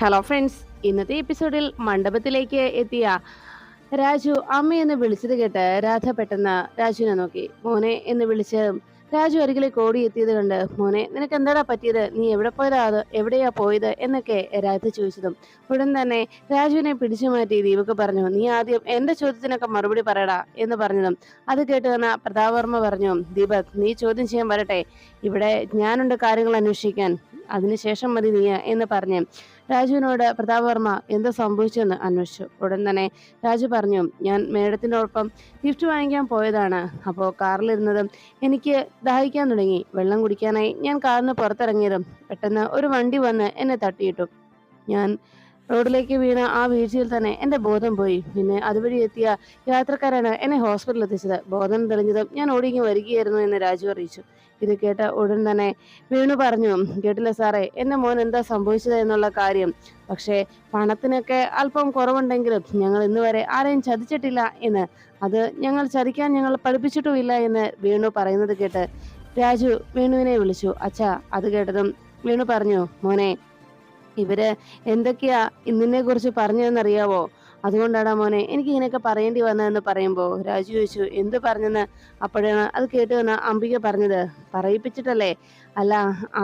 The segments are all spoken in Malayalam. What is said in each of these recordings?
ഹലോ ഫ്രണ്ട്സ് ഇന്നത്തെ എപ്പിസോഡിൽ മണ്ഡപത്തിലേക്ക് എത്തിയ രാജു അമ്മയെന്ന് വിളിച്ചത് കേട്ട് രാധ പെട്ടെന്ന് രാജുവിനെ നോക്കി. മോനെ എന്ന് വിളിച്ച് രാജു അരികിലേക്ക് കോടി എത്തിയത് കണ്ട് മോനെ നിനക്ക് എന്താടാ പറ്റിയത്? നീ എവിടെ പോയതാ? എവിടെയാ പോയത്? എന്നൊക്കെ രാധ ചോദിച്ചതും ഉടൻ തന്നെ രാജുവിനെ പിടിച്ചു മാറ്റി ദീപക് പറഞ്ഞു നീ ആദ്യം എന്റെ ചോദ്യത്തിനൊക്കെ മറുപടി പറയടാ എന്ന് പറഞ്ഞതും അത് കേട്ട് വന്ന പ്രതാപവർമ്മ പറഞ്ഞു ദീപക് നീ ചോദ്യം ചെയ്യാൻ വരട്ടെ. ഇവിടെ ഞാനുണ്ട് കാര്യങ്ങൾ അന്വേഷിക്കാൻ. അതിനുശേഷം മതി നീ എന്ന് പറഞ്ഞ് രാജുവിനോട് പ്രതാപവർമ്മ എന്ത് സംഭവിച്ചെന്ന് അന്വേഷിച്ചു. ഉടൻ തന്നെ രാജു പറഞ്ഞു ഞാൻ മേഡത്തിനോടൊപ്പം ഗിഫ്റ്റ് വാങ്ങിക്കാൻ പോയതാണ്. അപ്പോൾ കാറിലിരുന്നതും എനിക്ക് ദാഹിക്കാൻ തുടങ്ങി. വെള്ളം കുടിക്കാനായി ഞാൻ കാറിന് പുറത്തിറങ്ങിയതും പെട്ടെന്ന് ഒരു വണ്ടി വന്ന് എന്നെ തട്ടിയിട്ടു. ഞാൻ റോഡിലേക്ക് വീണ ആ വീഴ്ചയിൽ തന്നെ എന്റെ ബോധം പോയി. പിന്നെ അതുവഴി എത്തിയ യാത്രക്കാരാണ് എന്നെ ഹോസ്പിറ്റലിൽ എത്തിച്ചത്. ബോധം തെളിഞ്ഞതും ഞാൻ ഓടിങ്ങി വരികയായിരുന്നു എന്ന് രാജു അറിയിച്ചു. ഇത് കേട്ട ഉടൻ തന്നെ വീണു പറഞ്ഞു കേട്ടില്ല സാറേ എന്റെ മോൻ എന്താ സംഭവിച്ചത് എന്നുള്ള കാര്യം. പക്ഷേ പണത്തിനൊക്കെ അല്പം കുറവുണ്ടെങ്കിലും ഞങ്ങൾ ഇന്ന് വരെ ആരെയും ചതിച്ചിട്ടില്ല എന്ന്. അത് ഞങ്ങൾ ചതിക്കാൻ ഞങ്ങൾ പഠിപ്പിച്ചിട്ടുമില്ല എന്ന് വീണു പറയുന്നത് കേട്ട് രാജു വീണുവിനെ വിളിച്ചു. അച്ഛാ അത് കേട്ടതും വീണു പറഞ്ഞു മോനെ ഇവർ എന്തൊക്കെയാ ഇന്നിനെ കുറിച്ച് പറഞ്ഞതെന്നറിയാവോ? അതുകൊണ്ടാടാ മോനെ എനിക്ക് ഇങ്ങനെയൊക്കെ പറയേണ്ടി വന്നതെന്ന് പറയുമ്പോ രാജു ചോദിച്ചു എന്ത് പറഞ്ഞെന്ന്? അപ്പോഴാണ് അത് കേട്ട് വന്ന അംബിക പറഞ്ഞത് പറയിപ്പിച്ചിട്ടല്ലേ? അല്ല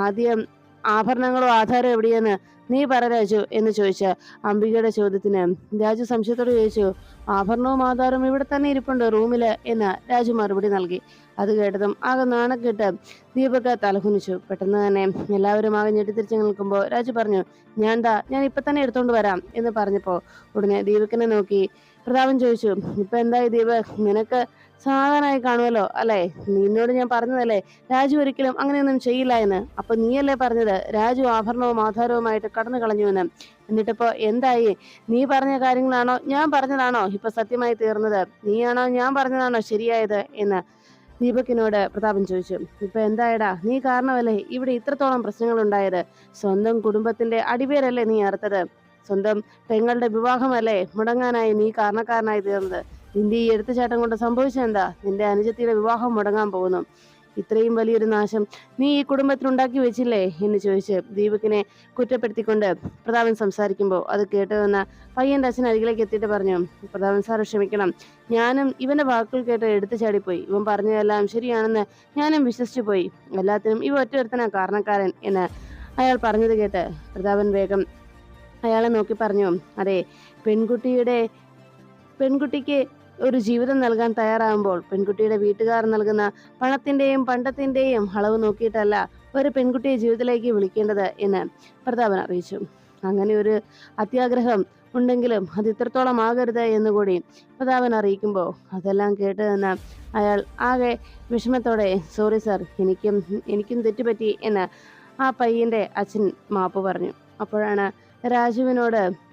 ആദ്യം ആഭരണങ്ങളോ ആധാരം എവിടെയെന്ന് നീ പറ രാജു എന്ന് ചോദിച്ച അംബികയുടെ ചോദ്യത്തിന്. രാജു സംശയത്തോട് ചോദിച്ചു ആഭരണവും ആധാരവും ഇവിടെ തന്നെ ഇരിപ്പുണ്ട് റൂമിൽ? എന്ന് രാജു മറുപടി നൽകി. അത് കേട്ടതും ആകെ നാണക്കെട്ട് ദീപക് തലകുനിച്ചു. പെട്ടെന്ന് തന്നെ എല്ലാവരും ആകെ ഞെട്ടിത്തിരിച്ച് നിൽക്കുമ്പോൾ രാജു പറഞ്ഞു ഞാൻ ദാ ഞാൻ ഇപ്പൊ തന്നെ എടുത്തോണ്ട് വരാം എന്ന് പറഞ്ഞപ്പോ ഉടനെ ദീപകിനെ നോക്കി പ്രതാപൻ ചോദിച്ചു ഇപ്പൊ എന്തായി ദീപക്? നിനക്ക് സമാധാനമായി കാണുമല്ലോ അല്ലെ? നിന്നോട് ഞാൻ പറഞ്ഞതല്ലേ രാജു ഒരിക്കലും അങ്ങനെയൊന്നും ചെയ്യില്ല എന്ന്. അപ്പൊ നീയല്ലേ പറഞ്ഞത്? രാജു ആഭരണവും ആധാരവുമായിട്ട് കടന്നു കളഞ്ഞു കളഞ്ഞുവെന്ന് എന്നിട്ടിപ്പോ എന്തായി? നീ പറഞ്ഞ കാര്യങ്ങളാണോ ഞാൻ പറഞ്ഞതാണോ ഇപ്പൊ സത്യമായി തീർന്നത്? നീയാണോ ഞാൻ പറഞ്ഞതാണോ ശരിയായത്? എന്ന് ദീപകിനോട് പ്രതാപൻ ചോദിച്ചു ഇപ്പൊ എന്തായടാ? നീ കാരണമല്ലേ ഇവിടെ ഇത്രത്തോളം പ്രശ്നങ്ങൾ ഉണ്ടായത് സ്വന്തം കുടുംബത്തിന്റെ അടിവേരല്ലേ നീ അറുത്തത്? സ്വന്തം പെങ്ങളുടെ വിവാഹമല്ലേ മുടങ്ങാനായി നീ കാരണക്കാരനായി തീർന്നത്? നിന്റെ ഈ എടുത്തുചാട്ടം കൊണ്ട് സംഭവിച്ചെന്താ നിന്റെ അനുജത്തിയുടെ വിവാഹം മുടങ്ങാൻ പോകുന്നു. ഇത്രയും വലിയൊരു നാശം നീ ഈ കുടുംബത്തിൽ ഉണ്ടാക്കി വെച്ചില്ലേ? എന്ന് ചോദിച്ച് ദീപകിനെ കുറ്റപ്പെടുത്തിക്കൊണ്ട് പ്രതാപൻ സംസാരിക്കുമ്പോൾ അത് കേട്ടു വന്ന അച്ഛൻ അരികിലേക്ക് എത്തിയിട്ട് പറഞ്ഞു പ്രതാപൻ സാർ ക്ഷമിക്കണം. ഞാനും ഇവന്റെ വാക്കുകൾ കേട്ട് എടുത്തു ചാടിപ്പോയി. ഇവൻ പറഞ്ഞതെല്ലാം ശരിയാണെന്ന് ഞാനും വിശ്വസിച്ചു പോയി. എല്ലാത്തിനും ഇവ ഒറ്റ കാരണക്കാരൻ എന്ന് അയാൾ പറഞ്ഞത് കേട്ട് പ്രതാപൻ വേഗം അയാളെ നോക്കി പറഞ്ഞു അതെ പെൺകുട്ടിയുടെ പെൺകുട്ടിക്ക് ഒരു ജീവിതം നൽകാൻ തയ്യാറാകുമ്പോൾ പെൺകുട്ടിയുടെ വീട്ടുകാർ നൽകുന്ന പണത്തിന്റെയും പണ്ടത്തിന്റെയും അളവ് നോക്കിയിട്ടല്ല ഒരു പെൺകുട്ടിയെ ജീവിതത്തിലേക്ക് വിളിക്കേണ്ടത് എന്ന് പ്രതാപൻ അറിയിച്ചു. അങ്ങനെ ഒരു അത്യാഗ്രഹം ഉണ്ടെങ്കിലും അത് ഇത്രത്തോളം ആകരുത് എന്നുകൂടി പ്രതാപൻ അറിയിക്കുമ്പോൾ അതെല്ലാം കേട്ട് നിന്ന് അയാൾ ആകെ വിഷമത്തോടെ സോറി സർ എനിക്കും എനിക്കും തെറ്റുപറ്റി എന്ന് ആ പയ്യന്റെ അച്ഛൻ മാപ്പ് പറഞ്ഞു. അപ്പോഴാണ് രാജുവിനോട്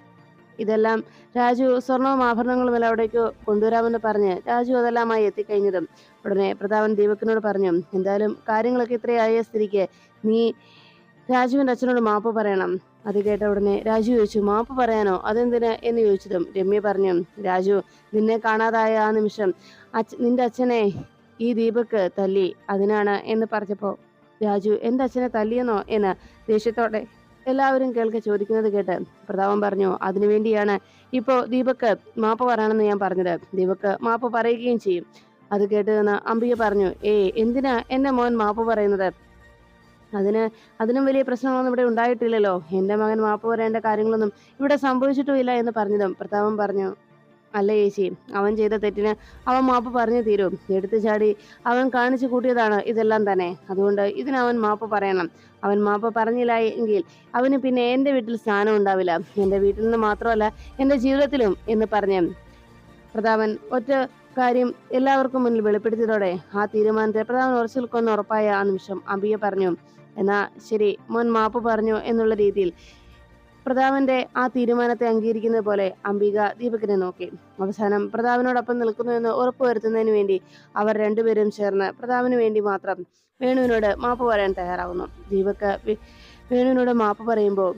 ഇതെല്ലാം രാജു സ്വർണവും ആഭരണങ്ങളും അവിടേക്ക് കൊണ്ടുവരാമെന്ന് പറഞ്ഞ് രാജു അതെല്ലാമായി എത്തിക്കഴിഞ്ഞതും ഉടനെ പ്രതാപൻ ദീപകിനോട് പറഞ്ഞു എന്തായാലും കാര്യങ്ങളൊക്കെ ഇത്രയായ സ്ഥിതിക്ക് നീ രാജുവിന്റെ അച്ഛനോട് മാപ്പ് പറയണം. അത് കേട്ട ഉടനെ രാജു ചോദിച്ചു മാപ്പ് പറയാനോ? അതെന്തിന്? എന്ന് ചോദിച്ചതും രമ്യ പറഞ്ഞു രാജു നിന്നെ കാണാതായ ആ നിമിഷം അച്ഛ നിന്റെ അച്ഛനെ ഈ ദീപക്ക് തല്ലി അതിനാണ് എന്ന് പറഞ്ഞപ്പോൾ രാജു എന്റെ അച്ഛനെ തല്ലിയെന്നോ? എന്ന് ദേഷ്യത്തോടെ എല്ലാവരും കേൾക്കെ ചോദിക്കുന്നത് കേട്ട് പ്രതാപൻ പറഞ്ഞു അതിനുവേണ്ടിയാണ് ഇപ്പോ ദീപക്ക് മാപ്പ് പറയണമെന്ന് ഞാൻ പറഞ്ഞത്. ദീപക്ക് മാപ്പ് പറയുകയും ചെയ്യും. അത് കേട്ട് നിന്ന് അംബിക പറഞ്ഞു ഏ എന്തിനാ എന്റെ മോൻ മാപ്പ് പറയുന്നത്? അതിന് അതിനും വലിയ പ്രശ്നങ്ങളൊന്നും ഇവിടെ ഉണ്ടായിട്ടില്ലല്ലോ. എന്റെ മകൻ മാപ്പ് പറയേണ്ട കാര്യങ്ങളൊന്നും ഇവിടെ സംഭവിച്ചിട്ടുമില്ല എന്ന് പറഞ്ഞതും പ്രതാപൻ പറഞ്ഞു. അല്ല ചേച്ചി? അവൻ ചെയ്ത തെറ്റിന് അവൻ മാപ്പ് പറഞ്ഞു തീരും. എടുത്തു ചാടി അവൻ കാണിച്ചു കൂട്ടിയതാണ് ഇതെല്ലാം തന്നെ. അതുകൊണ്ട് ഇതിനവൻ മാപ്പ് പറയണം. അവൻ മാപ്പ് പറഞ്ഞില്ല എങ്കിൽ അവന് പിന്നെ എന്റെ വീട്ടിൽ സ്ഥാനം ഉണ്ടാവില്ല. എന്റെ വീട്ടിൽ നിന്ന് മാത്രമല്ല എന്റെ ജീവിതത്തിലും എന്ന് പറഞ്ഞ് പ്രതാപൻ ഒറ്റ കാര്യം എല്ലാവർക്കും മുന്നിൽ വെളിപ്പെടുത്തിയതോടെ ആ തീരുമാനത്തെ പ്രധാന ഉറച്ചു നിൽക്കുമെന്ന് ഉറപ്പായ ആ നിമിഷം അബിയ പറഞ്ഞു എന്നാ ശരി മോൻ മാപ്പ് പറഞ്ഞു എന്നുള്ള രീതിയിൽ പ്രതാപന്റെ ആ തീരുമാനത്തെ അംഗീകരിക്കുന്നത് പോലെ അംബിക ദീപകിനെ നോക്കി. അവസാനം പ്രതാപനോടൊപ്പം നിൽക്കുന്നു എന്ന് ഉറപ്പുവരുത്തുന്നതിന് വേണ്ടി അവർ രണ്ടുപേരും ചേർന്ന് പ്രതാപന് വേണ്ടി മാത്രം വേണുവിനോട് മാപ്പ് പറയാൻ തയ്യാറാവുന്നു. ദീപക് വേണുവിനോട് മാപ്പ് പറയുമ്പോൾ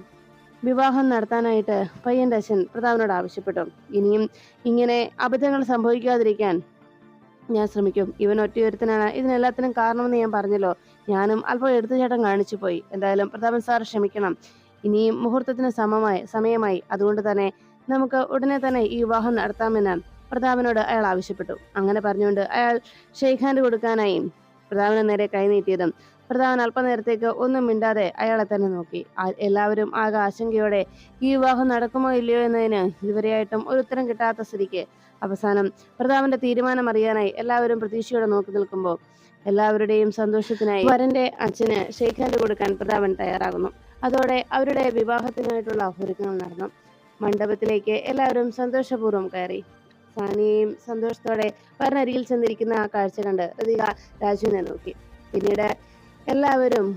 വിവാഹം നടത്താനായിട്ട് പയ്യന്റെ അച്ഛൻ പ്രതാപനോട് ആവശ്യപ്പെട്ടു. ഇനിയും ഇങ്ങനെ അബദ്ധങ്ങൾ സംഭവിക്കാതിരിക്കാൻ ഞാൻ ശ്രമിക്കും. ഇവൻ ഒറ്റയൊരുത്തനാണ്. ഇതിനെല്ലാത്തിനും കാരണമെന്ന് ഞാൻ പറഞ്ഞല്ലോ. ഞാനും അല്പം എടുത്തുചാട്ടം കാണിച്ചു പോയി എന്തായാലും പ്രതാപൻ സാർ ക്ഷമിക്കണം. ഇനിയും മുഹൂർത്തത്തിന് സമമായി സമയമായി. അതുകൊണ്ട് തന്നെ നമുക്ക് ഉടനെ തന്നെ ഈ വിവാഹം നടത്താമെന്ന് പ്രതാപനോട് അയാൾ ആവശ്യപ്പെട്ടു. അങ്ങനെ പറഞ്ഞുകൊണ്ട് അയാൾ ഷെയ്ഖ് കൊടുക്കാനായി പ്രതാപന് നേരെ കൈനീട്ടിയതും പ്രധാൻ അല്പനേരത്തേക്ക് ഒന്നും മിണ്ടാതെ അയാളെ തന്നെ നോക്കി. എല്ലാവരും ആകെ ആശങ്കയോടെ ഈ വിവാഹം നടക്കുമോ ഇല്ലയോ എന്നതിന് ഇതുവരെയായിട്ടും ഒരു ഉത്തരം കിട്ടാത്ത സ്ഥിതിക്ക് അവസാനം പ്രതാപന്റെ തീരുമാനം അറിയാനായി എല്ലാവരും പ്രതീക്ഷയോടെ നോക്കി നിൽക്കുമ്പോൾ എല്ലാവരുടെയും സന്തോഷത്തിനായി വരന്റെ അച്ഛന് ഷെയ്ഖാന്റെ കൊടുക്കാൻ പ്രതാപൻ തയ്യാറാകുന്നു. അതോടെ അവരുടെ വിവാഹത്തിനായിട്ടുള്ള ഒരുക്കങ്ങൾ നടന്നു. മണ്ഡപത്തിലേക്ക് എല്ലാവരും സന്തോഷപൂർവം കയറി. സാനിയെയും സന്തോഷത്തോടെ വരണരിയിൽ ചെന്നിരിക്കുന്ന ആ കാഴ്ച കണ്ട് ഋതിക രാജുവിനെ നോക്കി. പിന്നീട് എല്ലാവരും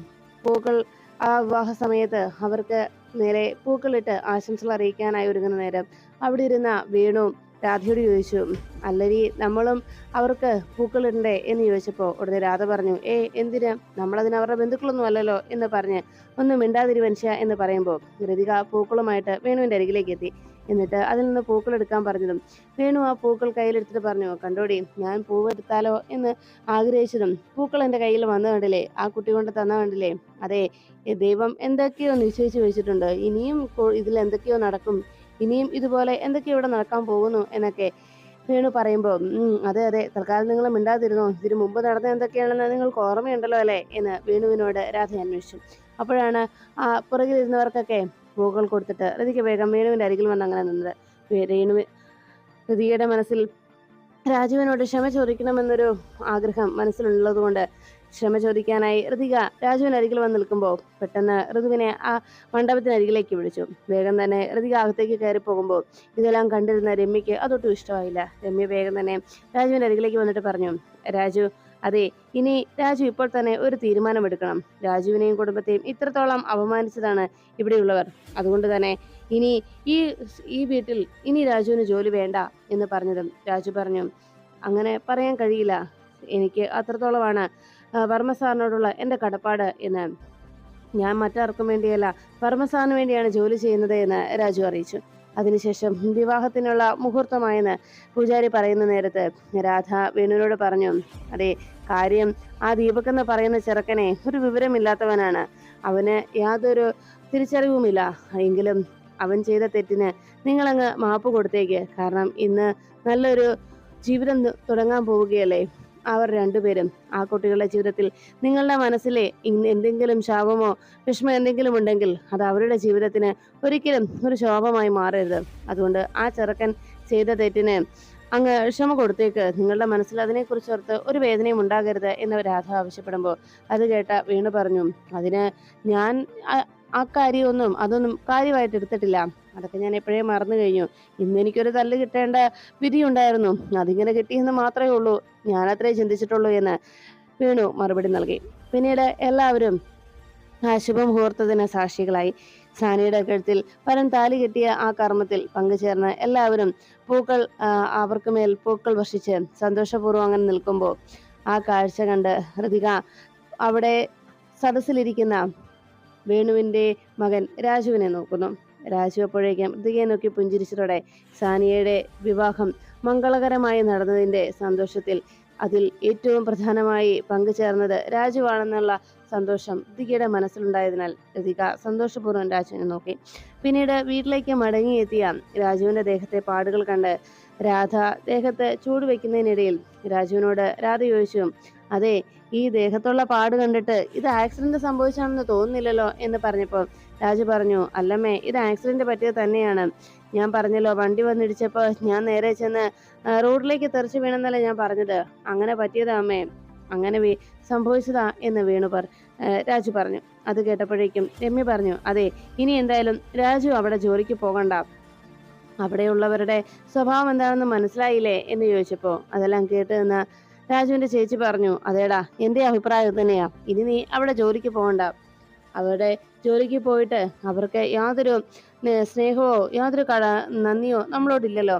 പൂക്കൾ ആ വിവാഹ സമയത്ത് അവർക്ക് നേരെ പൂക്കളിട്ട് ആശംസകൾ അറിയിക്കാനായി ഒരുങ്ങുന്ന നേരം അവിടെ ഇരുന്ന വേണു രാധയോട് ചോദിച്ചു അല്ലരി നമ്മളും അവർക്ക് പൂക്കളിടണ്ടേ എന്ന് ചോദിച്ചപ്പോൾ ഉടനെ രാധ പറഞ്ഞു ഏ എന്തിന്? നമ്മളതിന് അവരുടെ ബന്ധുക്കളൊന്നും അല്ലല്ലോ എന്ന് പറഞ്ഞ് ഒന്നും മിണ്ടാതിരി മനുഷ്യ എന്ന് പറയുമ്പോൾ ഋതിക പൂക്കളുമായിട്ട് വേണുവിന്റെ അരികിലേക്ക് എത്തി. എന്നിട്ട് അതിൽ നിന്ന് പൂക്കൾ എടുക്കാൻ പറഞ്ഞതും വേണു ആ പൂക്കൾ കയ്യിലെടുത്തിട്ട് പറഞ്ഞു കണ്ടോടി ഞാൻ പൂവെടുത്താലോ എന്ന് ആഗ്രഹിച്ചതും പൂക്കൾ എന്റെ കയ്യിൽ വന്നു കണ്ടില്ലേ? ആ കുട്ടി കൊണ്ട് തന്ന കണ്ടില്ലേ? അതെ ദൈവം എന്തൊക്കെയോ നിശ്ചയിച്ചു വെച്ചിട്ടുണ്ട്. ഇനിയും ഇതിൽ എന്തൊക്കെയോ നടക്കും. ഇനിയും ഇതുപോലെ എന്തൊക്കെ ഇവിടെ നടക്കാൻ പോകുന്നു എന്നൊക്കെ വേണു പറയുമ്പോൾ അതെ അതെ തൽക്കാലം നിങ്ങൾ മിണ്ടാതിരുന്നോ? ഇതിനു മുമ്പ് നടന്ന എന്തൊക്കെയാണെന്ന് നിങ്ങൾക്ക് ഓർമ്മയുണ്ടല്ലോ അല്ലേ? എന്ന് വേണുവിനോട് രാധ അന്വേഷിച്ചു. അപ്പോഴാണ് ആ പുറകിലിരുന്നവർക്കൊക്കെ പൂക്കൾ കൊടുത്തിട്ട് ഋതിക്ക് വേഗം വേണുവിന്റെ അരികിൽ വന്ന് അങ്ങനെ നിന്നത്. രേണു ഋതികയുടെ മനസ്സിൽ രാജുവിനോട് ക്ഷമ ചോദിക്കണമെന്നൊരു ആഗ്രഹം മനസ്സിലുള്ളത് കൊണ്ട് ക്ഷമ ചോദിക്കാനായി ഋതിക രാജുവിന് അരികിൽ വന്ന് നിൽക്കുമ്പോൾ പെട്ടെന്ന് ഋതുവിനെ ആ മണ്ഡപത്തിനരികിലേക്ക് വിളിച്ചു. വേഗം തന്നെ ഋതിക അകത്തേക്ക് കയറി പോകുമ്പോൾ ഇതെല്ലാം കണ്ടിരുന്ന രമ്യയ്ക്ക് അതൊട്ടും ഇഷ്ടമായില്ല. രമ്യ വേഗം തന്നെ രാജുവിന്റെ അരികിലേക്ക് വന്നിട്ട് പറഞ്ഞു രാജു അതെ ഇനി രാജു ഇപ്പോൾ തന്നെ ഒരു തീരുമാനമെടുക്കണം രാജുവിനെയും കുടുംബത്തെയും ഇത്രത്തോളം അപമാനിച്ചതാണ് ഇവിടെയുള്ളവർ. അതുകൊണ്ട് തന്നെ ഇനി ഈ ഈ വീട്ടിൽ ഇനി രാജുവിന് ജോലി വേണ്ട എന്ന് പറഞ്ഞതും രാജു പറഞ്ഞു അങ്ങനെ പറയാൻ കഴിയില്ല. എനിക്ക് അത്രത്തോളമാണ്. വർമ്മ സാറിനോടുള്ള എന്റെ കടപ്പാട് എന്ന് ഞാൻ മറ്റാർക്കും വേണ്ടിയല്ല വർമ്മ സാറിന് വേണ്ടിയാണ് ജോലി ചെയ്യുന്നത് എന്ന് രാജു അറിയിച്ചു. അതിനുശേഷം വിവാഹത്തിനുള്ള മുഹൂർത്തമായെന്ന് പൂജാരി പറയുന്ന നേരത്ത് രാധ വേണുവിനോട് പറഞ്ഞു അതെ കാര്യം ആ ദീപക് എന്ന് പറയുന്ന ചെറുക്കനെ ഒരു വിവരമില്ലാത്തവനാണ്. അവന് യാതൊരു തിരിച്ചറിവുമില്ല. എങ്കിലും അവൻ ചെയ്ത തെറ്റിന് നിങ്ങളങ്ങ് മാപ്പ് കൊടുത്തേക്ക്. കാരണം ഇന്ന് നല്ലൊരു ജീവിതം തുടങ്ങാൻ പോവുകയല്ലേ? അവർ രണ്ടുപേരും ആ കുട്ടികളുടെ ജീവിതത്തിൽ നിങ്ങളുടെ മനസ്സിലെ എന്തെങ്കിലും ശാപമോ വിഷമം എന്തെങ്കിലും ഉണ്ടെങ്കിൽ അത് അവരുടെ ജീവിതത്തിന് ഒരിക്കലും ഒരു ശോഭമായി മാറരുത്. അതുകൊണ്ട് ആ ചെറുക്കൻ ചെയ്ത തെറ്റിന് അങ്ങ് ക്ഷമ കൊടുത്തേക്ക്. നിങ്ങളുടെ മനസ്സിൽ അതിനെക്കുറിച്ച് ഓർത്ത് ഒരു വേദനയും ഉണ്ടാകരുത് എന്ന് രാധ ആവശ്യപ്പെടുമ്പോൾ അത് കേട്ട വീണു പറഞ്ഞു. അതിന് ഞാൻ ആ കാര്യമൊന്നും അതൊന്നും കാര്യമായിട്ട് എടുത്തിട്ടില്ല. അതൊക്കെ ഞാൻ എപ്പോഴേ മറന്നു കഴിഞ്ഞു. ഇന്ന് എനിക്കൊരു തല്ല് കിട്ടേണ്ട വിധിയുണ്ടായിരുന്നു അതിങ്ങനെ കിട്ടിയെന്ന് മാത്രമേ ഉള്ളൂ. ഞാനത്രേ ചിന്തിച്ചിട്ടുള്ളൂ എന്ന് വീണു മറുപടി നൽകി. പിന്നീട് എല്ലാവരും ആ ശുഭമുഹൂർത്തത്തിന് സാക്ഷികളായി. സാനിയുടെ കഴുത്തിൽ പരൻ താലി കെട്ടിയ ആ കർമ്മത്തിൽ പങ്കുചേർന്ന് എല്ലാവരും പൂക്കൾ അവർക്ക് മേൽ പൂക്കൾ വർഷിച്ച് സന്തോഷപൂർവം അങ്ങനെ നിൽക്കുമ്പോൾ ആ കാഴ്ച കണ്ട് ഹൃതിക അവിടെ സദസ്സിലിരിക്കുന്ന വേണുവിന്റെ മകൻ രാജുവിനെ നോക്കുന്നു. രാജു അപ്പോഴേക്കും നോക്കി പുഞ്ചിരിച്ചതോടെ സാനിയയുടെ വിവാഹം മംഗളകരമായി നടന്നതിന്റെ സന്തോഷത്തിൽ അതിൽ ഏറ്റവും പ്രധാനമായി പങ്കുചേർന്നത് രാജുവാണെന്നുള്ള സന്തോഷം ഋതികയുടെ മനസ്സിലുണ്ടായതിനാൽ ഋതിക സന്തോഷപൂർവം രാജുവിനെ നോക്കി. പിന്നീട് വീട്ടിലേക്ക് മടങ്ങിയെത്തിയ രാജുവിന്റെ ദേഹത്തെ പാടുകൾ കണ്ട് രാധ ദേഹത്ത് ചൂട് വെക്കുന്നതിനിടയിൽ രാജുവിനോട് രാധ ചോദിച്ചു അതെ ഈ ദേഹത്തുള്ള പാട് കണ്ടിട്ട് ഇത് ആക്സിഡന്റ് സംഭവിച്ചാണെന്ന് തോന്നുന്നില്ലല്ലോ? എന്ന് പറഞ്ഞപ്പോൾ രാജു പറഞ്ഞു അല്ലമ്മേ ഇത് ആക്സിഡന്റ് പറ്റിയത് തന്നെയാണ്. ഞാൻ പറഞ്ഞല്ലോ വണ്ടി വന്നിടിച്ചപ്പോൾ ഞാൻ നേരെ ചെന്ന് റോഡിലേക്ക് തെറിച്ചു വീണെന്നല്ലേ ഞാൻ പറഞ്ഞത്. അങ്ങനെ പറ്റിയതാ അമ്മേ. അങ്ങനെ സംഭവിച്ചതാ എന്ന് വേണു പറ രാജു പറഞ്ഞു. അത് കേട്ടപ്പോഴേക്കും രമ്യ പറഞ്ഞു അതെ ഇനി എന്തായാലും രാജു അവിടെ ജോലിക്ക് പോകണ്ട. അവിടെയുള്ളവരുടെ സ്വഭാവം എന്താണെന്ന് മനസ്സിലായില്ലേ? എന്ന് ചോദിച്ചപ്പോൾ അതെല്ലാം കേട്ട് നിന്ന് രാജുവിന്റെ ചേച്ചി പറഞ്ഞു അതേടാ എന്റെ അഭിപ്രായം തന്നെയാ. ഇനി നീ അവിടെ ജോലിക്ക് പോകണ്ട. അവിടെ ജോലിക്ക് പോയിട്ട് അവർക്ക് യാതൊരു സ്നേഹമോ യാതൊരു കട നന്ദിയോ നമ്മളോടില്ലല്ലോ.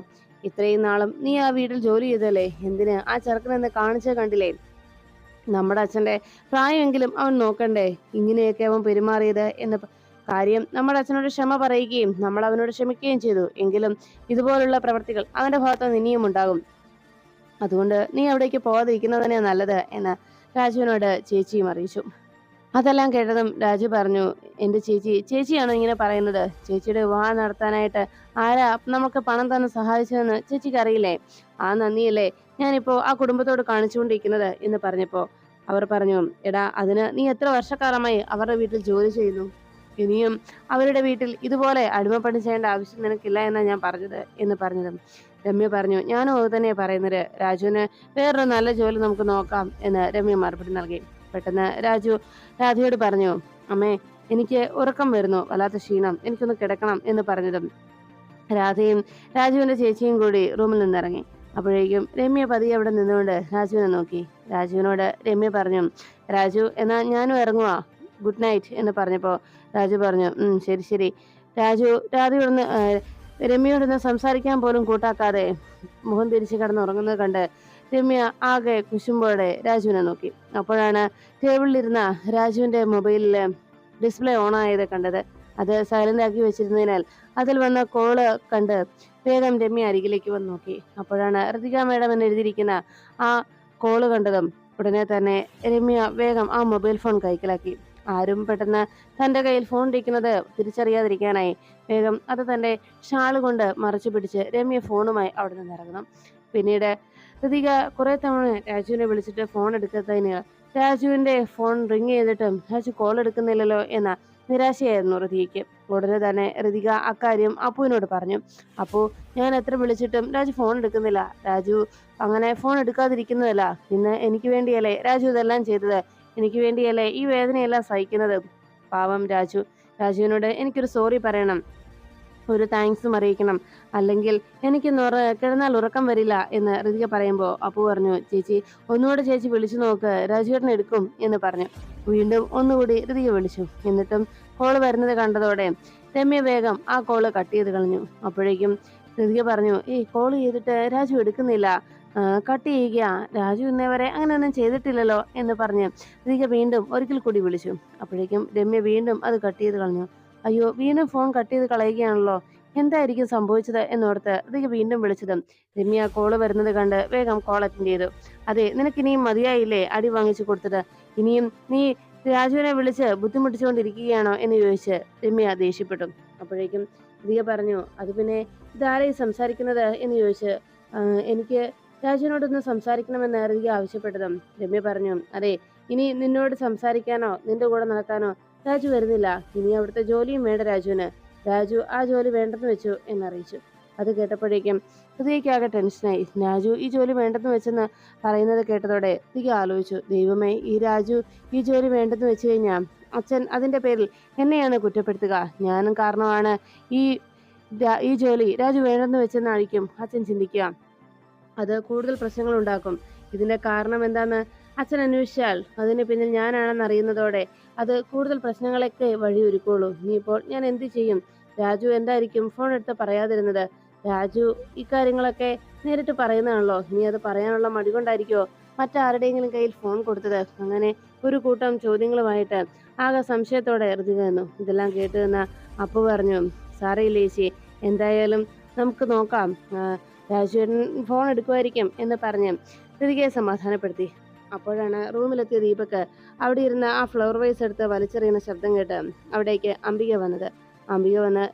ഇത്രയും നാളും നീ ആ വീട്ടിൽ ജോലി ചെയ്തല്ലേ? എന്തിന് ആ ചെറുക്കനെന്ന് കാണിച്ചേ കണ്ടില്ലേ? നമ്മുടെ അച്ഛന്റെ പ്രായമെങ്കിലും അവൻ നോക്കണ്ടേ? ഇങ്ങനെയൊക്കെ അവൻ പെരുമാറിയത് എന്ന് കാര്യം നമ്മുടെ അച്ഛനോട് ക്ഷമ പറയുകയും നമ്മൾ അവനോട് ക്ഷമിക്കുകയും ചെയ്തു. എങ്കിലും ഇതുപോലുള്ള പ്രവർത്തികൾ അവന്റെ ഭാഗത്ത് ഇനിയും ഉണ്ടാകും. അതുകൊണ്ട് നീ അവിടേക്ക് പോകാതിരിക്കുന്നത് തന്നെയാണ് നല്ലത് എന്ന് രാജുവിനോട് ചേച്ചിയും അറിയിച്ചു. അതെല്ലാം കേട്ടതും രാജു പറഞ്ഞു എന്റെ ചേച്ചി ചേച്ചിയാണോ ഇങ്ങനെ പറയുന്നത്. ചേച്ചിയുടെ വിവാഹം നടത്താനായിട്ട് ആരാ നമുക്ക് പണം തന്നെ സഹായിച്ചതെന്ന് ചേച്ചിക്ക് അറിയില്ലേ ആ നന്ദിയല്ലേ ഞാനിപ്പോ ആ കുടുംബത്തോട് കാണിച്ചുകൊണ്ടിരിക്കുന്നത് എന്ന് പറഞ്ഞപ്പോൾ അവർ പറഞ്ഞു എടാ അതിന് നീ എത്ര വർഷക്കാലമായി അവരുടെ വീട്ടിൽ ജോലി ചെയ്യുന്നു. ഇനിയും അവരുടെ വീട്ടിൽ ഇതുപോലെ അടിമപ്പണി ചെയ്യേണ്ട ആവശ്യം നിനക്കില്ല എന്നാണ് ഞാൻ പറഞ്ഞത് എന്ന് പറഞ്ഞതും. രമ്യ പറഞ്ഞു ഞാനും അത് തന്നെയാ പറയുന്നത്. രാജുവിന് വേറൊരു നല്ല ജോലി നമുക്ക് നോക്കാം എന്ന് രമ്യ മറുപടി നൽകി. പെട്ടെന്ന് രാജു രാധയോട് പറഞ്ഞു അമ്മേ എനിക്ക് ഉറക്കം വരുന്നു. വല്ലാത്ത ക്ഷീണം. എനിക്കൊന്ന് കിടക്കണം എന്ന് പറഞ്ഞതും രാധയും രാജുവിന്റെ ചേച്ചിയും കൂടി റൂമിൽ നിന്നിറങ്ങി. അപ്പോഴേക്കും രമ്യ പതി അവിടെ നിന്നുകൊണ്ട് രാജുവിനെ നോക്കി. രാജുവിനോട് രമ്യ പറഞ്ഞു രാജു എന്നാ ഞാനും ഇറങ്ങുവാ. ഗുഡ് നൈറ്റ് എന്ന് പറഞ്ഞപ്പോൾ രാജു പറഞ്ഞു ശരി ശരി. രാജു രാധയോടൊന്ന് രമ്യയോടൊന്ന് സംസാരിക്കാൻ പോലും കൂട്ടാക്കാതെ മുഖം തിരിച്ച് കിടന്ന് ഉറങ്ങുന്നത് കണ്ട് രമ്യ ആകെ കുശുമ്പോടെ രാജുവിനെ നോക്കി. അപ്പോഴാണ് ടേബിളിലിരുന്ന രാജുവിന്റെ മൊബൈലിൽ ഡിസ്പ്ലേ ഓൺ ആയത് കണ്ടത്. അത് സൈലന്റ് ആക്കി വെച്ചിരുന്നതിനാൽ അതിൽ വന്ന കോൾ കണ്ട് വേഗം രമ്യ അരികിലേക്ക് വന്ന് നോക്കി. അപ്പോഴാണ് ഋതിക മേഡം എന്ന് എഴുതിയിരിക്കുന്ന ആ കോൾ കണ്ടതും ഉടനെ തന്നെ രമ്യ വേഗം ആ മൊബൈൽ ഫോൺ കൈക്കലാക്കി. ആരും പെട്ടെന്ന് തന്റെ കയ്യിൽ ഫോൺ ഇരിക്കുന്നത് തിരിച്ചറിയാതിരിക്കാനായി വേഗം അത് തന്റെ ഷാൾ കൊണ്ട് മറച്ചു പിടിച്ച് രമ്യ ഫോണുമായി അവിടെ നിന്ന് ഇറങ്ങണം പിന്നീട് ഋതിക കുറെ തവണ രാജുവിനെ വിളിച്ചിട്ട് ഫോൺ എടുക്കാത്തതിന് രാജുവിന്റെ ഫോൺ റിങ് ചെയ്തിട്ടും രാജു കോൾ എടുക്കുന്നില്ലല്ലോ എന്ന നിരാശയായിരുന്നു ഹൃതികയ്ക്ക് ഉടനെ തന്നെ ഋതിക അക്കാര്യം അപ്പുവിനോട് പറഞ്ഞു. അപ്പു ഞാൻ എത്ര വിളിച്ചിട്ടും രാജു ഫോൺ എടുക്കുന്നില്ല. രാജു അങ്ങനെ ഫോൺ എടുക്കാതിരിക്കുന്നതല്ല. ഇന്ന് എനിക്ക് വേണ്ടിയല്ലേ രാജു ഇതെല്ലാം ചെയ്തത്? എനിക്ക് വേണ്ടിയല്ലേ ഈ വേദനയെല്ലാം സഹിക്കുന്നത്? പാവം രാജു. രാജുവിനോട് എനിക്കൊരു സോറി പറയണം. ഒരു താങ്ക്സും അറിയിക്കണം. അല്ലെങ്കിൽ എനിക്കിന്ന് ഉറ കിടന്നാൽ ഉറക്കം വരില്ല എന്ന് ഋതിക പറയുമ്പോൾ അപ്പു പറഞ്ഞു ചേച്ചി ഒന്നുകൂടെ ചേച്ചി വിളിച്ചു നോക്ക് രാജുവേട്ടൻ എടുക്കും എന്ന് പറഞ്ഞു. വീണ്ടും ഒന്നുകൂടി ഋതിക വിളിച്ചു. എന്നിട്ടും കോൾ വരുന്നത് കണ്ടതോടെ രമ്യ വേഗം ആ കോൾ കട്ട് ചെയ്ത് കളഞ്ഞു. അപ്പോഴേക്കും ഋതിക പറഞ്ഞു ഈ കോൾ ചെയ്തിട്ട് രാജു എടുക്കുന്നില്ല. കട്ട് ചെയ്യുക രാജു ഇന്നേവരെ അങ്ങനെയൊന്നും ചെയ്തിട്ടില്ലല്ലോ എന്ന് പറഞ്ഞ് ഋതിക വീണ്ടും ഒരിക്കൽ കൂടി വിളിച്ചു. അപ്പോഴേക്കും രമ്യ വീണ്ടും അത് കട്ട് ചെയ്ത് കളഞ്ഞു. അയ്യോ വീണ്ടും ഫോൺ കട്ട് ചെയ്ത് കളയുകയാണല്ലോ. എന്തായിരിക്കും സംഭവിച്ചത്? എന്നോർത്ത് ഋതിക വീണ്ടും വിളിച്ചതും. രമ്യ കോൾ വരുന്നത് കണ്ട് വേഗം കോൾ അറ്റൻഡ് ചെയ്തു. അതെ നിനക്ക് ഇനിയും മതിയായില്ലേ? അടി വാങ്ങിച്ചു കൊടുത്തത്. ഇനിയും നീ രാജുവിനെ വിളിച്ച് ബുദ്ധിമുട്ടിച്ചുകൊണ്ടിരിക്കുകയാണോ എന്ന് ചോദിച്ച് രമ്യ ദേഷ്യപ്പെട്ടു. അപ്പോഴേക്കും ഋതിക പറഞ്ഞു അത് പിന്നെ ഇതാരായി സംസാരിക്കുന്നത്? എന്ന് ചോദിച്ച് "ആ, എനിക്ക് രാജുവിനോടൊന്ന് സംസാരിക്കണമെന്ന് ഋതിക ആവശ്യപ്പെട്ടതും. രമ്യ പറഞ്ഞു അതെ ഇനി നിന്നോട് സംസാരിക്കാനോ നിന്റെ കൂടെ നടക്കാനോ രാജു വരുന്നില്ല. ഇനി അവിടുത്തെ ജോലിയും വേണ്ട രാജുവിന്. രാജു ആ ജോലി വേണ്ടെന്ന് വെച്ചു എന്നറിയിച്ചു. അത് കേട്ടപ്പോഴേക്കും ഹൃദയക്കാകെ ടെൻഷനായി. രാജു ഈ ജോലി വേണ്ടെന്ന് വെച്ചെന്ന് പറയുന്നത് കേട്ടതോടെ ഹൃതിക ആലോചിച്ചു. ദൈവമേ ഈ രാജു ഈ ജോലി വേണ്ടെന്ന് വെച്ച് കഴിഞ്ഞാൽ അച്ഛൻ അതിന്റെ പേരിൽ എന്നെയാണ് കുറ്റപ്പെടുത്തുക. ഞാനും കാരണമാണ് ഈ ഈ ജോലി രാജു വേണ്ടെന്ന് വെച്ചെന്നായിരിക്കും അച്ഛൻ ചിന്തിക്കുക. അത് കൂടുതൽ പ്രശ്നങ്ങൾ ഉണ്ടാക്കും. ഇതിന്റെ കാരണം എന്താന്ന് അച്ഛൻ അന്വേഷിച്ചാൽ അതിന് പിന്നിൽ ഞാനാണെന്ന് അറിയുന്നതോടെ അത് കൂടുതൽ പ്രശ്നങ്ങളൊക്കെ വഴിയൊരുക്കുള്ളൂ. ഇനിയിപ്പോൾ ഞാൻ എന്ത് ചെയ്യും? രാജു എന്തായിരിക്കും? ഫോൺ എടുത്ത് പറയാതിരുന്നത്. രാജു ഇക്കാര്യങ്ങളൊക്കെ നേരിട്ട് പറയുന്നതാണല്ലോ. ഇനി അത് പറയാനുള്ള മടി കൊണ്ടായിരിക്കോ മറ്റാരുടെയെങ്കിലും കയ്യിൽ ഫോൺ കൊടുത്തത്? അങ്ങനെ ഒരു കൂട്ടം ചോദ്യങ്ങളുമായിട്ട് ആകെ സംശയത്തോടെ ഋതിക നിന്നു ഇതെല്ലാം കേട്ട് നിന്ന അപ്പു പറഞ്ഞു സാറയില്ല ചേച്ചി എന്തായാലും നമുക്ക് നോക്കാം. രാജുവേട്ടൻ ഫോൺ എടുക്കുമായിരിക്കും എന്ന് പറഞ്ഞ് ഋതികയെ സമാധാനപ്പെടുത്തി. അപ്പോഴാണ് റൂമിലെത്തിയ ദീപക് അവിടെ ഇരുന്ന് ആ ഫ്ലവർ വൈസ് എടുത്ത് വലിച്ചെറിയുന്ന ശബ്ദം കേട്ട് അവിടേക്ക് അംബിക വന്നത്. അംബിക വന്ന്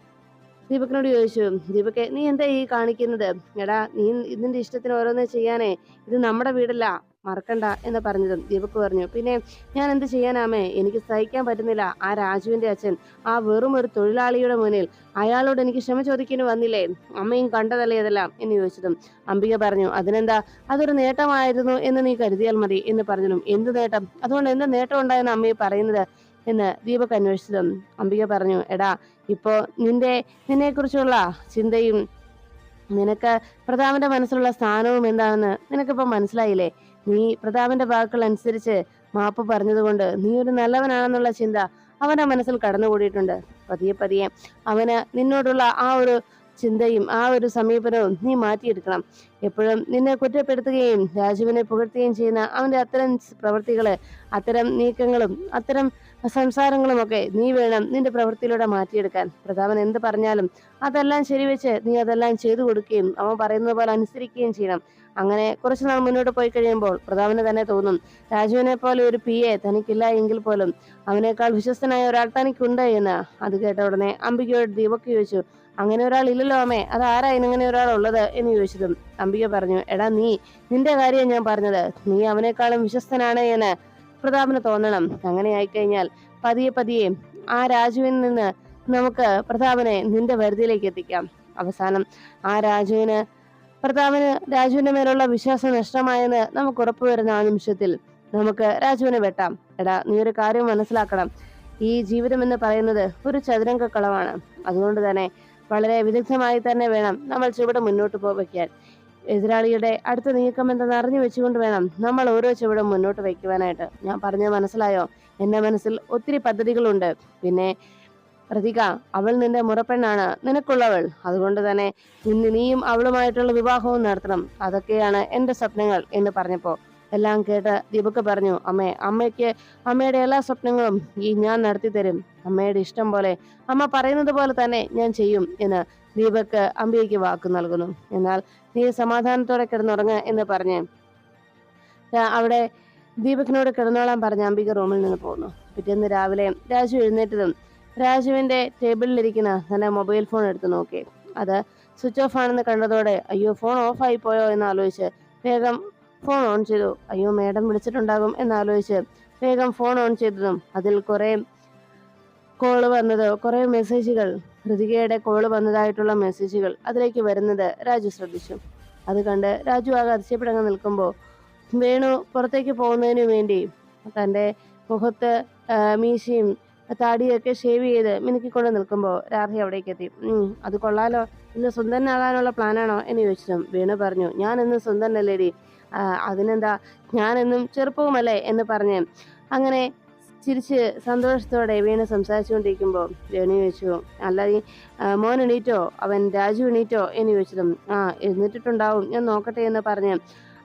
ദീപക്കിനോട് ചോദിച്ചു ദീപക്കെ നീ എന്താ ഈ കാണിക്കുന്നത്? എടാ നീ ഇതിന്റെ ഇഷ്ടത്തിന് ഓരോന്ന് ചെയ്യാനേ ഇത് നമ്മുടെ വീടല്ല. മറക്കണ്ട എന്ന് പറഞ്ഞതും ദീപക് പറഞ്ഞു. പിന്നെ ഞാൻ എന്ത് ചെയ്യാനാമേ? എനിക്ക് സഹിക്കാൻ പറ്റുന്നില്ല. ആ രാജുവിന്റെ അച്ഛൻ ആ വെറും ഒരു തൊഴിലാളിയുടെ മുന്നിൽ അയാളോട് എനിക്ക് ക്ഷമ ചോദിക്കുന്നു വന്നില്ലേ? അമ്മയും കണ്ടതല്ലേ ഇതെല്ലാം? എന്ന് ചോദിച്ചതും അംബിക പറഞ്ഞു അതിനെന്താ? അതൊരു നേട്ടമായിരുന്നു എന്ന് നീ കരുതിയാൽ മതി എന്ന് പറഞ്ഞതും എന്ത് നേട്ടം? അതുകൊണ്ട് എന്ത് നേട്ടം ഉണ്ടായെന്ന് അമ്മയെ പറയുന്നത്? എന്ന് ദീപക് അന്വേഷിച്ചതും അംബിക പറഞ്ഞു എടാ ഇപ്പോ നിന്റെ നിന്നെ കുറിച്ചുള്ള ചിന്തയും നിനക്ക് പ്രതാപന്റെ മനസ്സിലുള്ള സ്ഥാനവും എന്താണെന്ന് നിനക്കിപ്പോ മനസ്സിലായില്ലേ? നീ പ്രതാപന്റെ വാക്കുകൾ അനുസരിച്ച് മാപ്പ് പറഞ്ഞതുകൊണ്ട് നീ ഒരു നല്ലവനാണെന്നുള്ള ചിന്ത അവന്റെ മനസ്സിൽ കടന്നുകൂടിയിട്ടുണ്ട്. പതിയെ പതിയെ അവന് നിന്നോടുള്ള ആ ഒരു ചിന്തയും ആ ഒരു സമീപനവും നീ മാറ്റിയെടുക്കണം. എപ്പോഴും നിന്നെ കുറ്റപ്പെടുത്തുകയും രാജുവിനെ പുകഴ്ത്തുകയും ചെയ്യുന്ന അവന്റെ അത്തരം പ്രവൃത്തികൾ അത്തരം നീക്കങ്ങളും അത്തരം സംസാരങ്ങളുമൊക്കെ നീ വേണം നിന്റെ പ്രവൃത്തിയിലൂടെ മാറ്റിയെടുക്കാൻ. പ്രതാപൻ എന്ത് പറഞ്ഞാലും അതെല്ലാം ശരിവെച്ച് നീ അതെല്ലാം ചെയ്തു കൊടുക്കുകയും അവൻ പറയുന്നത് പോലെ അനുസരിക്കുകയും ചെയ്യണം. അങ്ങനെ കുറച്ച് നാൾ മുന്നോട്ട് പോയി കഴിയുമ്പോൾ പ്രതാപന് തന്നെ തോന്നും രാജുവിനെ പോലെ ഒരു പി എ തനിക്കില്ല എങ്കിൽ പോലും അവനേക്കാൾ വിശ്വസ്തനായ ഒരാൾ തനിക്കുണ്ട് എന്ന്. അത് കേട്ട ഉടനെ അംബികയോട് ദീപക് ചോദിച്ചു അങ്ങനെ ഒരാൾ ഇല്ലല്ലോ അമ്മേ അത് ആരായിരുന്നു ഇങ്ങനെ ഒരാൾ ഉള്ളത്? എന്ന് ചോദിച്ചതും അംബിക പറഞ്ഞു എടാ നീ നിന്റെ കാര്യം ഞാൻ പറഞ്ഞത് നീ അവനേക്കാളും വിശ്വസ്തനാണ് എന്ന്. പ്രതാപന് തോന്നണം. അങ്ങനെ ആയിക്കഴിഞ്ഞാൽ പതിയെ പതിയെ ആ രാജുവിൽ നിന്ന് നമുക്ക് പ്രതാപനെ നിന്റെ വരുതിയിലേക്ക് എത്തിക്കാം. അവസാനം ആ രാജുവിന് പ്രതാപന് രാജുവിന്റെ മേലുള്ള വിശ്വാസം നഷ്ടമായെന്ന് നമുക്ക് ഉറപ്പുവരുന്ന ആ നിമിഷത്തിൽ നമുക്ക് രാജുവിനെ വെട്ടാം. എടാ നീ ഒരു കാര്യം മനസ്സിലാക്കണം. ഈ ജീവിതം എന്ന് പറയുന്നത് ഒരു ചതുരംഗ കളമാണ് അതുകൊണ്ട് തന്നെ വളരെ വിദഗ്ധമായി തന്നെ വേണം നമ്മൾ ചുവട് മുന്നോട്ട് പോവയ്ക്കാൻ എതിരാളിയുടെ അടുത്ത നീക്കം എന്തെന്ന് അറിഞ്ഞു വെച്ചുകൊണ്ട് വേണം നമ്മൾ ഓരോ ചുവടും മുന്നോട്ട് വയ്ക്കുവാനായിട്ട്. ഞാൻ പറഞ്ഞത് മനസ്സിലായോ? എന്റെ മനസ്സിൽ ഒത്തിരി പദ്ധതികളുണ്ട്. പിന്നെ പ്രതിക അവൾ നിന്റെ മുറപ്പെണ്ണാണ്. നിനക്കുള്ളവൾ. അതുകൊണ്ട് തന്നെ ഇന്ന് നീയും അവളുമായിട്ടുള്ള വിവാഹവും നടത്തണം. അതൊക്കെയാണ് എന്റെ സ്വപ്നങ്ങൾ എന്ന് പറഞ്ഞപ്പോ എല്ലാം കേട്ട് ദീപക് പറഞ്ഞു അമ്മേ അമ്മയ്ക്ക് അമ്മയുടെ എല്ലാ സ്വപ്നങ്ങളും ഈ ഞാൻ നടത്തി തരും. അമ്മയുടെ ഇഷ്ടം പോലെ അമ്മ പറയുന്നത് പോലെ തന്നെ ഞാൻ ചെയ്യും എന്ന് ദീപക് അംബികയ്ക്ക് വാക്ക് നൽകുന്നു. എന്നാൽ നീ സമാധാനത്തോടെ കിടന്നുറങ്ങ എന്ന് പറഞ്ഞ് അവിടെ ദീപകിനോട് കിടന്നോളാൻ പറഞ്ഞ അംബിക റൂമിൽ നിന്ന് പോകുന്നു. പിറ്റേന്ന് രാവിലെ രാജു എഴുന്നേറ്റതും രാജുവിന്റെ ടേബിളിലിരിക്കുന്ന തന്റെ മൊബൈൽ ഫോൺ എടുത്ത് നോക്കി. അത് സ്വിച്ച് ഓഫ് ആണെന്ന് കണ്ടതോടെ അയ്യോ ഫോൺ ഓഫ് ആയി പോയോ? എന്ന് ആലോചിച്ച് വേഗം ഫോൺ ഓൺ ചെയ്തു. അയ്യോ മേഡം വിളിച്ചിട്ടുണ്ടാകും എന്നാലോചിച്ച് വേഗം ഫോൺ ഓൺ ചെയ്തതും അതിൽ കുറെ കോൾ വന്നത് കുറെ മെസ്സേജുകൾ ഹൃതികയുടെ കോൾ വന്നതായിട്ടുള്ള മെസ്സേജുകൾ അതിലേക്ക് വരുന്നത് രാജു ശ്രദ്ധിച്ചു. അത് കണ്ട് രാജു ആകെ അതിശയപ്പെടങ്ങ് നിൽക്കുമ്പോൾ വേണു പുറത്തേക്ക് പോകുന്നതിന് വേണ്ടി തന്റെ മുഖത്ത് മീശയും താടിയൊക്കെ ഷേവ് ചെയ്ത് മിനുക്കിക്കൊണ്ട് നിൽക്കുമ്പോൾ രാഹി അവിടേക്ക് എത്തി അത് കൊള്ളാലോ. ഇന്ന് സ്വന്തനാകാനുള്ള പ്ലാനാണോ എന്ന് ചോദിച്ചതും വേണു പറഞ്ഞു ഞാൻ ഇന്ന് സ്വന്തനല്ലേടി അതിനെന്താ ഞാനെന്നും ചെറുപ്പവുമല്ലേ എന്ന് പറഞ്ഞ് അങ്ങനെ ചിരിച്ച് സന്തോഷത്തോടെ വീണ് സംസാരിച്ചുകൊണ്ടിരിക്കുമ്പോൾ രേണു ചോദിച്ചു അല്ല മോൻ എണീറ്റോ? അവൻ രാജു എണീറ്റോ? എന്ന് ചോദിച്ചതും ആ എഴുന്നേറ്റിട്ടുണ്ടാവും ഞാൻ നോക്കട്ടെ എന്ന് പറഞ്ഞ്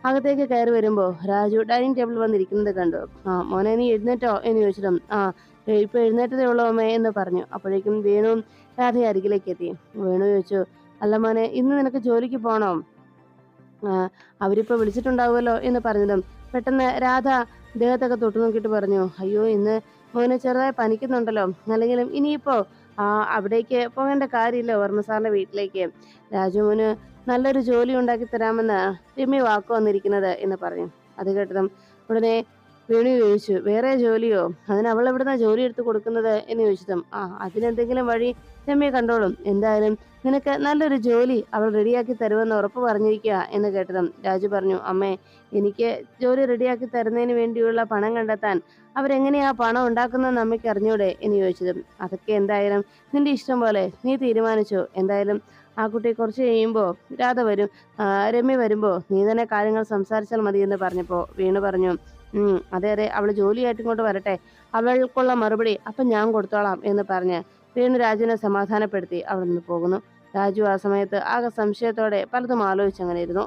അകത്തേക്ക് കയറി വരുമ്പോൾ രാജു ഡൈനിങ് ടേബിൾ വന്നിരിക്കുന്നത് കണ്ടു. ആ മോനെ നീ എഴുന്നേറ്റോ? എന്ന് ചോദിച്ചതും ആ "ഏ, ഇപ്പൊ എഴുന്നേറ്റതേ ഉള്ളൂ അമ്മേ എന്ന് പറഞ്ഞു. അപ്പോഴേക്കും വേണുവും രാധ അരികിലേക്ക് എത്തി. വേണു ചോദിച്ചു അല്ല മോനെ ഇന്ന് നിനക്ക് ജോലിക്ക് പോണോ? അവരിപ്പോ വിളിച്ചിട്ടുണ്ടാവുമല്ലോ എന്ന് പറഞ്ഞതും പെട്ടെന്ന് രാധ ദേഹത്തൊക്കെ തൊട്ടു നോക്കിയിട്ട് പറഞ്ഞു അയ്യോ ഇന്ന് മോനെ ചെറുതായി പനിക്കുന്നുണ്ടല്ലോ. അല്ലെങ്കിലും ആ അവിടേക്ക് പോകേണ്ട കാര്യമില്ല വർമ്മ സാറിന്റെ വീട്ടിലേക്ക്. രാജുമോന് നല്ലൊരു ജോലി ഉണ്ടാക്കി തരാമെന്ന് രമ്യ വാക്ക് വന്നിരിക്കുന്നത് എന്ന് പറഞ്ഞു. അത് കേട്ടതും ഉടനെ വേണു ചോദിച്ചു വേറെ ജോലിയോ? അതിന് അവൾ എവിടുന്ന ജോലി എടുത്ത് കൊടുക്കുന്നത്? എന്ന് ചോദിച്ചതും ആ അതിനെന്തെങ്കിലും വഴി രമ്യ കണ്ടോളും. എന്തായാലും നിനക്ക് നല്ലൊരു ജോലി അവൾ റെഡിയാക്കി തരുമെന്ന് ഉറപ്പ് പറഞ്ഞിരിക്കുക എന്ന് കേട്ടതും രാജു പറഞ്ഞു അമ്മേ എനിക്ക് ജോലി റെഡിയാക്കി തരുന്നതിന് വേണ്ടിയുള്ള പണം കണ്ടെത്താൻ അവരെങ്ങനെയാ പണം ഉണ്ടാക്കുന്നതെന്ന് അമ്മയ്ക്ക് അറിഞ്ഞൂടെ? എന്ന് ചോദിച്ചതും അതൊക്കെ എന്തായാലും നിന്റെ ഇഷ്ടം പോലെ നീ തീരുമാനിച്ചു? എന്തായാലും ആ കുട്ടി കുറച്ച് കഴിയുമ്പോൾ രാധ വരും രമ്യ വരുമ്പോൾ നീ തന്നെ കാര്യങ്ങൾ സംസാരിച്ചാൽ മതി എന്ന് പറഞ്ഞപ്പോൾ വീണു പറഞ്ഞു അതെ അതെ അവൾ ജോലിയായിട്ട് ഇങ്ങോട്ട് വരട്ടെ. അവൾക്കുള്ള മറുപടി അപ്പം ഞാൻ കൊടുത്തോളാം എന്ന് പറഞ്ഞ് വീണു രാജുവിനെ സമാധാനപ്പെടുത്തി അവിടെ നിന്ന് പോകുന്നു. രാജു ആ സമയത്ത് ആകെ സംശയത്തോടെ പലതും ആലോചിച്ചങ്ങനെ ഇരുന്നു